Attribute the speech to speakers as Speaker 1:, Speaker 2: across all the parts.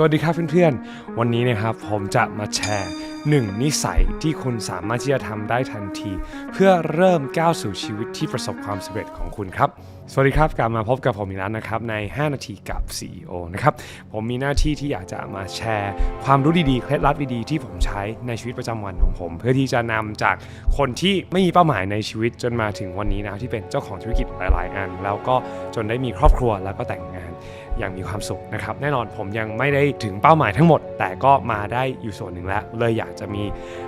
Speaker 1: สวัสดีครับเพื่อนๆ วันนี้นะครับผมจะมาแชร์หนึ่งนิสัยที่คุณสามารถที่จะทำได้ทันที เพื่อเริ่มก้าวสู่ชีวิตที่ประสบความสำเร็จของคุณครับสวัสดีครับกลับมาพบกับผมอีกแล้วนะครับใน 5 นาทีกับ CEO นะครับผมมีหน้าที่ที่อยากจะมาแชร์ ความรู้ดีๆเคล็ดลับดีๆที่ผมใช้ในชีวิตประจำวันของผม เพื่อที่จะนำจากคนที่ไม่มีเป้าหมายในชีวิตจนมาถึงวันนี้นะที่เป็นเจ้าของธุรกิจหลาย ๆ อัน แล้วก็จนได้มีครอบครัวแล้วก็แต่งงาน อย่างมีความสุขนะครับแน่นอนผมยังไม่ได้ถึงเป้าหมายทั้งหมด แต่ก็มาได้อยู่ส่วนหนึ่งแล้ว เลยอยากจะมี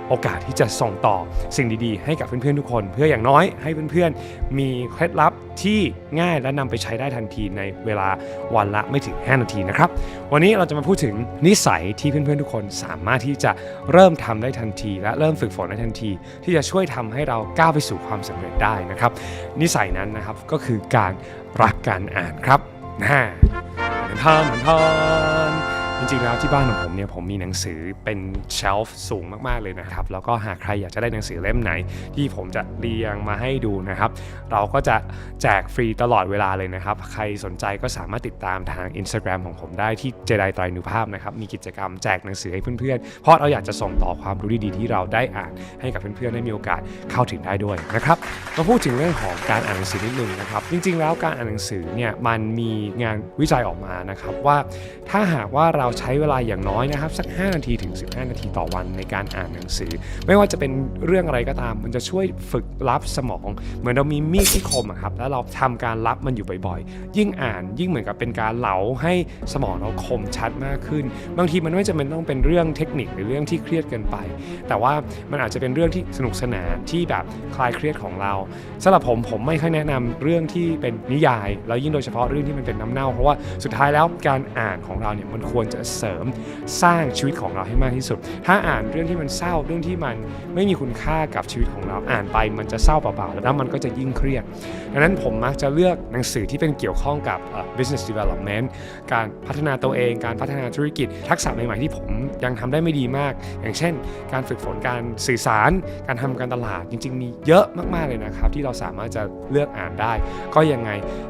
Speaker 1: โอกาสที่จะส่งต่อสิ่งดีๆ ให้กับเพื่อนๆทุกคน เพื่ออย่างน้อยให้เพื่อนๆ มีเคล็ดลับที่ง่ายและนำไปใช้ได้ทันทีในเวลาวันละไม่ถึง 5 นาทีนะครับวันนี้เราจะมาพูดถึงนิสัยที่เพื่อนๆทุกคนสามารถที่จะเริ่มทำได้ทันที และเริ่มฝึกฝนได้ทันที ที่จะช่วยทำให้เราก้าวไปสู่ความสำเร็จได้นะครับ นิสัยนั้นนะครับก็คือการรักการอ่านครับนะ เห มือนทานเหมือนทานจริงๆแล้วที่บ้านของผมเนี่ยผมมีหนังสือเป็นเชลฟ์สูงมากๆเลยนะครับ แล้วก็หากใครอยากจะได้หนังสือเล่มไหน ที่ผมจะเรียงมาให้ดูนะครับ เราก็จะแจกฟรีตลอดเวลาเลยนะครับ ใครสนใจก็สามารถติดตามทาง Instagram ของผมได้ที่เจไดไตรนุภาพนะครับ มีกิจกรรมแจกหนังสือให้เพื่อนๆ เพราะเราอยากจะส่งต่อความรู้ดีๆที่เราได้อ่านให้กับเพื่อนๆได้มีโอกาสเข้าถึงได้ด้วยนะครับมาพูดถึงเรื่องของการอ่านหนังสือนิดนึงนะครับ จริง ๆ แล้วการอ่านหนังสือเนี่ยมันมีงานวิจัยออกมานะครับว่าถ้าหากว่าเราใช้เวลาอย่างน้อยนะครับสัก 5 นาทีถึง 15 นาทีต่อวันในการอ่านหนังสือ ไม่ว่าจะเป็นเรื่องอะไรก็ตาม มันจะช่วยฝึกรับสมอง เหมือนเรามีมีดที่คมอะครับแล้วเราทำการรับมันอยู่บ่อยๆ ยิ่งอ่านยิ่งเหมือนกับเป็นการเหลาให้สมองเราคมชัดมากขึ้น บางทีมันไม่จำเป็นต้องเป็นเรื่องเทคนิคหรือเรื่องที่เครียดเกินไป แต่ว่ามันอาจจะเป็นเรื่องที่สนุกสนานที่แบบคลายเครียดของเราสำหรับผมผมไม่ค่อยแนะนำเรื่องที่เป็นนิยาย แล้วยิ่งโดยเฉพาะเรื่องที่มันเป็นน้ำเน่า เพราะว่าสุดท้ายแล้วการอ่านของเราเนี่ยมันควรจะเสริมสร้างชีวิตของเราให้มากที่สุด ถ้าอ่านเรื่องที่มันเศร้าเรื่องที่มันไม่มีคุณค่ากับชีวิตของเราอ่านไปมันจะเศร้าเปล่าๆแล้วมันก็จะยิ่งเครียดดังนั้นผมมักจะเลือกหนังสือที่เป็นเกี่ยวข้องกับ business development การพัฒนาตัวเอง การพัฒนาธุรกิจ ทักษะใหม่ๆที่ผมยังทำได้ไม่ดีมาก อย่างเช่น การฝึกฝนการสื่อสาร การทำการตลาดจริง ๆ มีเยอะมากๆเลยนะครับ ที่เราสามารถจะเลือกอ่านได้ ก็ยังไง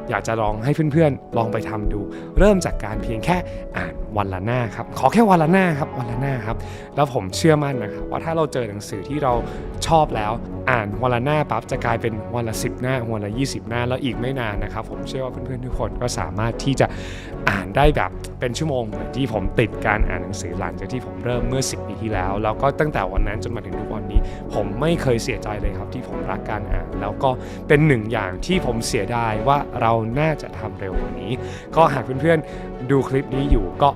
Speaker 1: อยากจะลองให้เพื่อนๆลองไปทำดู เริ่มจากการเพียงแค่อ่านวันละหน้าครับขอแค่วันละหน้าครับวันละหน้าครับแล้วผมเชื่อมั่นนะครับว่าถ้าเราเจอหนังสือที่เราชอบแล้ว อ่านวันละหน้าปั๊บจะกลายเป็นวันละ 10 หน้าวันละ 20 หน้าแล้วอีกไม่นานนะครับ ผมเชื่อว่าเพื่อนๆทุกคนก็สามารถที่จะอ่านได้แบบเป็นชั่วโมงเหมือนที่ผมติดการอ่านหนังสือหลังจากที่ผมเริ่มเมื่อ 10 ปีที่แล้ว แล้วก็ตั้งแต่วันนั้นจนมาถึงทุกวันนี้ ผมไม่เคยเสียใจเลยครับที่ผมรักการอ่าน แล้วก็เป็นหนึ่งอย่างที่ผมเสียดายว่าเราน่าจะทำเร็วกว่านี้ ก็หากเพื่อนๆดูคลิปนี้อยู่ก็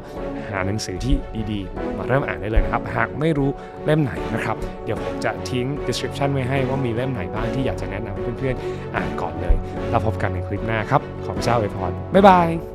Speaker 1: าหนังสือที่ดีๆ มาเริ่มอ่านได้เลยนะครับ หากไม่รู้เล่มไหนนะครับ เดี๋ยวผมจะทิ้ง description ไว้ให้ว่ามีเล่มไหนบ้างที่อยากจะแนะนำให้เพื่อนๆอ่านก่อนเลย แล้วพบกันในคลิปหน้าครับ ขอพระเจ้าอวยพรบ๊ายบาย